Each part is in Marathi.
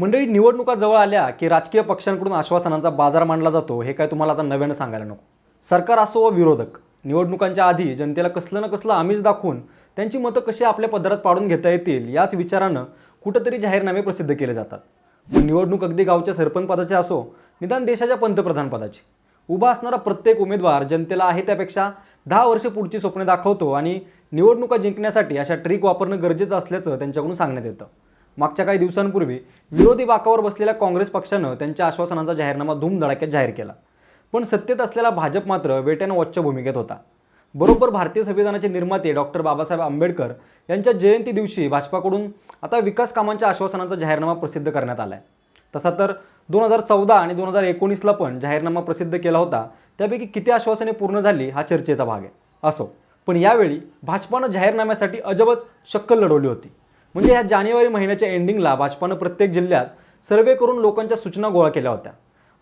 मंडळी निवडणुका जवळ आल्या की राजकीय पक्षांकडून आश्वासनांचा बाजार मांडला जातो हे काय तुम्हाला आता नव्यानं सांगायला नको. सरकार असो व विरोधक निवडणुकांच्या आधी जनतेला कसलं ना कसलं आमिष दाखवून त्यांची मतं कशी आपल्या पदरात पाडून घेता येतील याच विचारानं कुठंतरी जाहीरनामे प्रसिद्ध केले जातात. मग निवडणूक अगदी गावच्या सरपंचपदाची असो निदान देशाच्या पंतप्रधानपदाची उभा असणारा प्रत्येक उमेदवार जनतेला आहे त्यापेक्षा दहा वर्ष पुढची स्वप्ने दाखवतो आणि निवडणुका जिंकण्यासाठी अशा ट्रिक वापरणं गरजेचं असल्याचं त्यांच्याकडून सांगण्यात येतं. मागच्या काही दिवसांपूर्वी विरोधी बाकावर बसलेल्या काँग्रेस पक्षानं त्यांच्या आश्वासनांचा जाहीरनामा धूमधडाक्यात जाहीर केला. पण सत्तेत असलेला भाजप मात्र वेट अँड वॉचच्या भूमिकेत होता. बरोबर भारतीय संविधानाचे निर्माते डॉक्टर बाबासाहेब आंबेडकर यांच्या जयंती दिवशी भाजपाकडून आता विकास कामांच्या आश्वासनांचा जाहीरनामा प्रसिद्ध करण्यात आला आहे तसा तर दोन हजार चौदा आणि दोन हजार एकोणीसला पण जाहीरनामा प्रसिद्ध केला होता. त्यापैकी किती आश्वासने पूर्ण झाली हा चर्चेचा भाग आहे. असो. पण यावेळी भाजपानं जाहीरनाम्यासाठी अजबच शक्कल लढवली होती. म्हणजे ह्या जानेवारी महिन्याच्या एंडिंगला भाजपानं प्रत्येक जिल्ह्यात सर्वे करून लोकांच्या सूचना गोळा केल्या होत्या.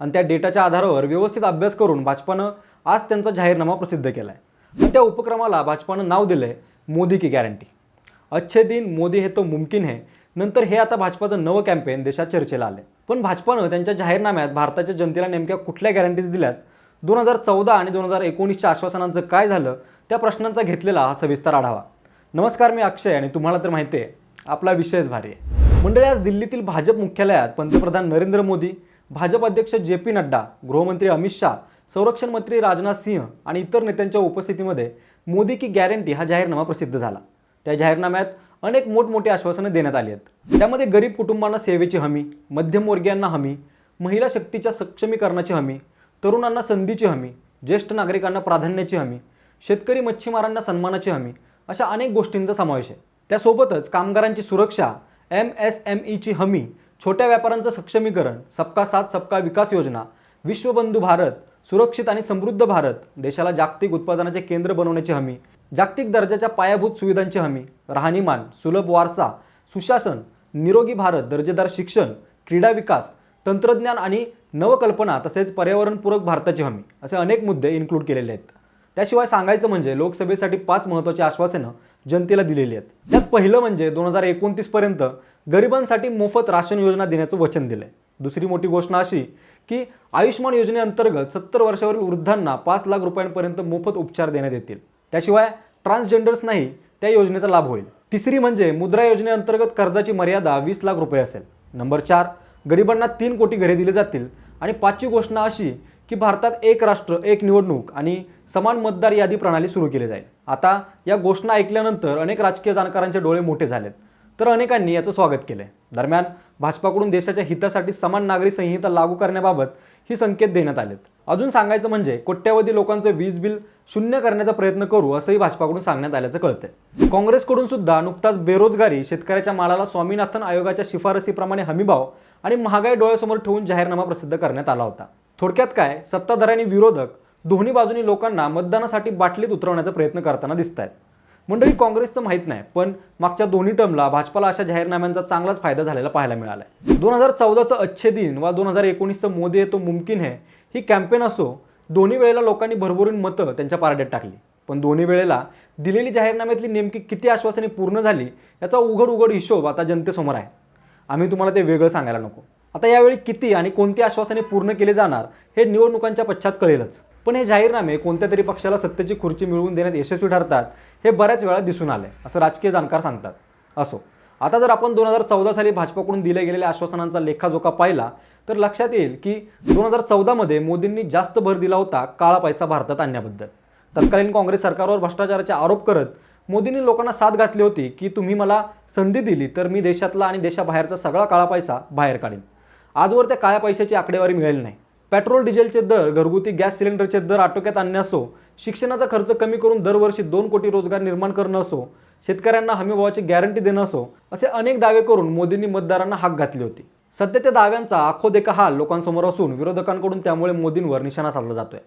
आणि त्या डेटाच्या आधारावर व्यवस्थित अभ्यास करून भाजपानं आज त्यांचा जाहीरनामा प्रसिद्ध केला आहे आणि त्या उपक्रमाला भाजपानं नाव दिलं आहे मोदी की गॅरंटी अच्छे दिन मोदी हे तो मुमकिन है. नंतर हे आता भाजपाचं नवं कॅम्पेन देशात चर्चेला आले पण भाजपानं त्यांच्या जाहीरनाम्यात भारताच्या जनतेला नेमक्या कुठल्या गॅरंटीज दिल्यात? दोन हजार चौदा आणि दोन हजार एकोणीसच्या आश्वासनांचं काय झालं? त्या प्रश्नांचा घेतलेला हा सविस्तर आढावा. नमस्कार मी अक्षय आणि तुम्हाला तर माहिती आहे आपला विषयच भारी आहे. मंडळी आज दिल्लीतील भाजप मुख्यालयात पंतप्रधान नरेंद्र मोदी भाजप अध्यक्ष जे पी नड्डा गृहमंत्री अमित शाह संरक्षण मंत्री राजनाथ सिंह आणि इतर नेत्यांच्या उपस्थितीमध्ये मोदी की गॅरंटी हा जाहीरनामा प्रसिद्ध झाला. त्या जाहीरनाम्यात अनेक मोठमोठी आश्वासनं देण्यात आली आहेत. त्यामध्ये गरीब कुटुंबांना सेवेची हमी मध्यमवर्गीयांना हमी महिला शक्तीच्या सक्षमीकरणाची हमी तरुणांना संधीची हमी ज्येष्ठ नागरिकांना प्राधान्याची हमी शेतकरी मच्छीमारांना सन्मानाची हमी अशा अनेक गोष्टींचा समावेश आहे. त्यासोबतच कामगारांची सुरक्षा एम एस एम ईची हमी छोट्या व्यापाऱ्यांचं सक्षमीकरण सबका साथ सबका विकास योजना विश्वबंधू भारत सुरक्षित आणि समृद्ध भारत देशाला जागतिक उत्पादनाचे केंद्र बनवण्याची हमी जागतिक दर्जाच्या पायाभूत सुविधांची हमी राहणीमान सुलभ वारसा सुशासन निरोगी भारत दर्जेदार शिक्षण क्रीडा विकास तंत्रज्ञान आणि नवकल्पना तसेच पर्यावरणपूरक भारताची हमी असे अनेक मुद्दे इन्क्लूड केलेले आहेत. त्याशिवाय सांगायचं म्हणजे लोकसभेसाठी पाच महत्त्वाची आश्वासनं जनतेला दिलेली आहेत. त्यात पहिलं म्हणजे दोन हजार एकोणतीसपर्यंत गरिबांसाठी मोफत राशन योजना देण्याचं वचन दिलं आहे दुसरी मोठी घोषणा अशी की आयुष्यमान योजनेअंतर्गत सत्तर वर्षावरील वृद्धांना पाच लाख रुपयांपर्यंत मोफत उपचार देण्यात येतील. त्याशिवाय ट्रान्सजेंडर्सनाही त्या योजनेचा लाभ होईल. तिसरी म्हणजे मुद्रा योजनेअंतर्गत कर्जाची मर्यादा वीस लाख रुपये असेल. नंबर चार गरिबांना तीन कोटी घरे दिली जातील. आणि पाचवी घोषणा अशी की भारतात एक राष्ट्र एक निवडणूक आणि समान मतदार यादी प्रणाली सुरू केली जाईल. आता या घोषणा ऐकल्यानंतर अनेक राजकीय जाणकारांचे डोळे मोठे झालेत. तर अनेकांनी याचं स्वागत केलंय. दरम्यान भाजपाकडून देशाच्या हितासाठी समान नागरी संहिता लागू करण्याबाबत ही संकेत देण्यात आलेत. अजून सांगायचं म्हणजे कोट्यावधी लोकांचं वीज बिल शून्य करण्याचा प्रयत्न करू असंही भाजपाकडून सांगण्यात आल्याचं कळतंय. काँग्रेसकडून सुद्धा नुकताच बेरोजगारी शेतकऱ्याच्या मालाला स्वामीनाथन आयोगाच्या शिफारसीप्रमाणे हमीभाव आणि महागाई डोळ्यासमोर ठेवून जाहीरनामा प्रसिद्ध करण्यात आला होता. थोडक्यात काय सत्ताधारी आणि विरोधक दोन्ही बाजूनी लोकांना मतदानासाठी बाटलीत उतरवण्याचा प्रयत्न करताना दिसत आहेत मंडळी काँग्रेसचं माहीत नाही पण मागच्या दोन्ही टर्मला भाजपाला अशा जाहीरनाम्यांचा चांगलाच फायदा झालेला पाहायला मिळाला आहे दोन हजार चौदाचं अच्छे दिन वा दोन हजार एकोणीसचं मोदी आहे तो मुमकिन है ही कॅम्पेन असो दोन्ही वेळेला लोकांनी भरभरून मतं त्यांच्या पारड्यात टाकली. पण दोन्ही वेळेला दिलेली जाहीरनाम्यातली नेमकी किती आश्वासने पूर्ण झाली याचा उघड उघड हिशोब आता जनतेसमोर आहे. आम्ही तुम्हाला ते वेगळं सांगायला नको. आता यावेळी किती आणि कोणती आश्वासने पूर्ण केली जाणार हे निवडणुकांच्या पश्चात कळेलच. पण हे जाहीरनामे कोणत्या तरी पक्षाला सत्तेची खुर्ची मिळवून देण्यात यशस्वी ठरतात हे बऱ्याच वेळा दिसून आले असं राजकीय जाणकार सांगतात. असो. आता जर आपण दोन हजार चौदा साली भाजपाकडून दिल्या गेलेल्या आश्वासनांचा लेखाजोखा पाहिला तर लक्षात येईल की दोन हजार चौदामध्ये मोदींनी जास्त भर दिला होता काळा पैसा भारतात आणण्याबद्दल. तत्कालीन काँग्रेस सरकारवर भ्रष्टाचाराचे आरोप करत मोदींनी लोकांना साथ घातली होती की तुम्ही मला संधी दिली तर मी देशातला आणि देशाबाहेरचा सगळा काळा पैसा बाहेर काढीन. आजवर त्या काळ्या पैशाची आकडेवारी मिळेल नाही. पेट्रोल डिझेलचे दर घरगुती गॅस सिलेंडरचे दर आटोक्यात आणणे असो शिक्षणाचा खर्च कमी करून दरवर्षी दोन कोटी रोजगार निर्माण करणं असो शेतकऱ्यांना हमीभावाची गॅरंटी देणं असो असे अनेक दावे करून मोदींनी मतदारांना हाक घातली होती. सध्या त्या दाव्यांचा आखो देखा हाल लोकांसमोर असून विरोधकांकडून त्यामुळे मोदींवर निशाणा साधला जातोय.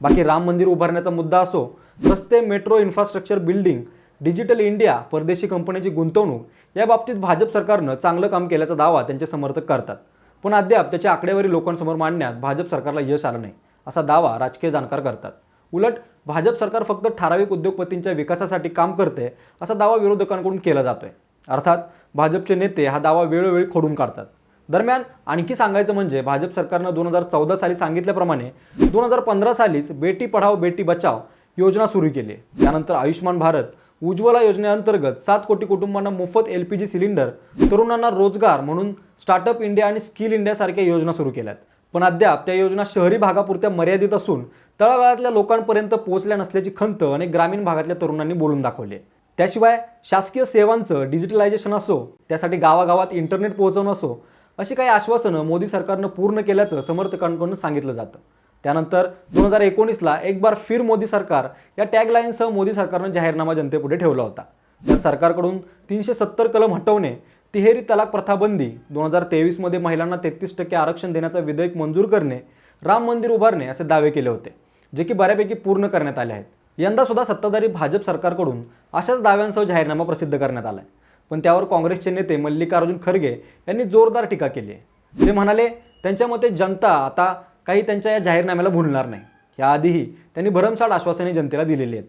बाकी राम मंदिर उभारण्याचा मुद्दा असो रस्ते metro infrastructure building digital India परदेशी कंपन्यांची गुंतवणूक या बाबतीत भाजप सरकारनं चांगलं काम केल्याचा दावा त्यांचे समर्थक करतात. पण अद्याप त्याच्या आकडेवारी लोकांसमोर मांडण्यात भाजप सरकारला यश आलं नाही असा दावा राजकीय जाणकार करतात. उलट भाजप सरकार फक्त ठराविक उद्योगपतींच्या विकासासाठी काम करते असा दावा विरोधकांकडून केला जातोय. अर्थात भाजपचे नेते हा दावा वेळोवेळी खोडून काढतात. दरम्यान आणखी सांगायचं म्हणजे भाजप सरकारनं दोन हजार चौदा साली सांगितल्याप्रमाणे दोन हजार पंधरा सालीच बेटी पढाओ बेटी बचाव योजना सुरू केली. त्यानंतर आयुष्यमान भारत उज्ज्वला योजनेअंतर्गत सात कोटी कुटुंबांना मोफत एल पी जी सिलेंडर तरुणांना रोजगार म्हणून स्टार्टअप इंडिया आणि स्किल इंडियासारख्या योजना सुरू केल्यात. पण अद्याप त्या योजना शहरी भागापुरत्या मर्यादित असून तळागाळातल्या लोकांपर्यंत पोहोचल्या नसल्याची खंत अनेक ग्रामीण भागातल्या तरुणांनी बोलून दाखवली त्याशिवाय शासकीय सेवांचं डिजिटलायझेशन असो त्यासाठी गावागावात इंटरनेट पोहोचवणं असो अशी काही आश्वासनं मोदी सरकारनं पूर्ण केल्याचं समर्थकांकडून सांगितलं जातं. त्यानंतर दोन हजार एकोणीसला एक बार फिर मोदी सरकार या टॅगलाईनसह मोदी सरकारनं जाहीरनामा जनतेपुढे ठेवला होता. त्यात सरकारकडून तीनशे सत्तर कलम हटवणे तिहेरी तलाक प्रथा बंदी दोन हजार तेवीसमध्ये महिलांना तेहतीस टक्के आरक्षण देण्याचं विधेयक मंजूर करणे राम मंदिर उभारणे असे दावे केले होते जे की बऱ्यापैकी पूर्ण करण्यात आले आहेत. यंदा सुद्धा सत्ताधारी भाजप सरकारकडून अशाच दाव्यांसह जाहीरनामा प्रसिद्ध करण्यात आलाय. पण त्यावर काँग्रेसचे नेते मल्लिकार्जुन खरगे यांनी जोरदार टीका केली आहे. ते म्हणाले त्यांच्या मते जनता आता काही त्यांच्या या जाहीरनाम्याला भुलणार नाही. याआधीही त्यांनी भरमसाठ आश्वासने जनतेला दिलेली आहेत.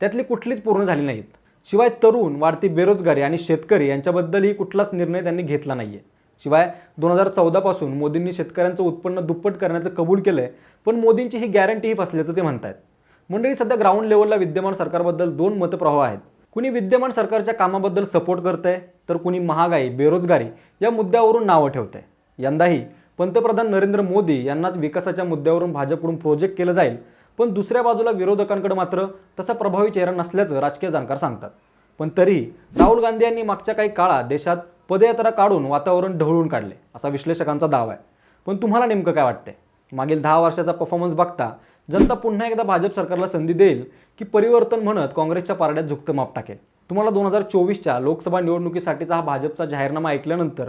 त्यातली कुठलीच पूर्ण झाली नाहीत. शिवाय तरुण वाढती बेरोजगारी आणि शेतकरी यांच्याबद्दलही कुठलाच निर्णय त्यांनी घेतला नाही आहे शिवाय दोन हजार चौदापासून मोदींनी शेतकऱ्यांचं उत्पन्न दुप्पट करण्याचं कबूल केलं आहे पण मोदींची ही गॅरंटीही फसल्याचं ते म्हणत आहेत मंडळी सध्या ग्राउंड लेवलला विद्यमान सरकारबद्दल दोन मतप्रवाह आहेत. कुणी विद्यमान सरकारच्या कामाबद्दल सपोर्ट करतंय तर कुणी महागाई बेरोजगारी या मुद्द्यावरून नावं ठेवतंय. यंदाही पंतप्रधान नरेंद्र मोदी यांनाच विकासाच्या मुद्द्यावरून भाजपकडून प्रोजेक्ट केलं जाईल. पण दुसऱ्या बाजूला विरोधकांकडे मात्र तसा प्रभावी चेहरा नसल्याचं राजकीय जाणकार सांगतात. पण तरी राहुल गांधी यांनी मागच्या काही काळात देशात पदयात्रा काढून वातावरण ढवळून काढले असा विश्लेषकांचा दावा आहे. पण तुम्हाला नेमकं काय वाटतंय? मागील दहा वर्षाचा परफॉर्मन्स बघता जनता पुन्हा एकदा भाजप सरकारला संधी देईल की परिवर्तन म्हणत काँग्रेसच्या पारड्यात झुकतं माप टाकेल? तुम्हाला दोन हजार चोवीसच्या लोकसभा निवडणुकीसाठीचा हा भाजपचा जाहीरनामा ऐकल्यानंतर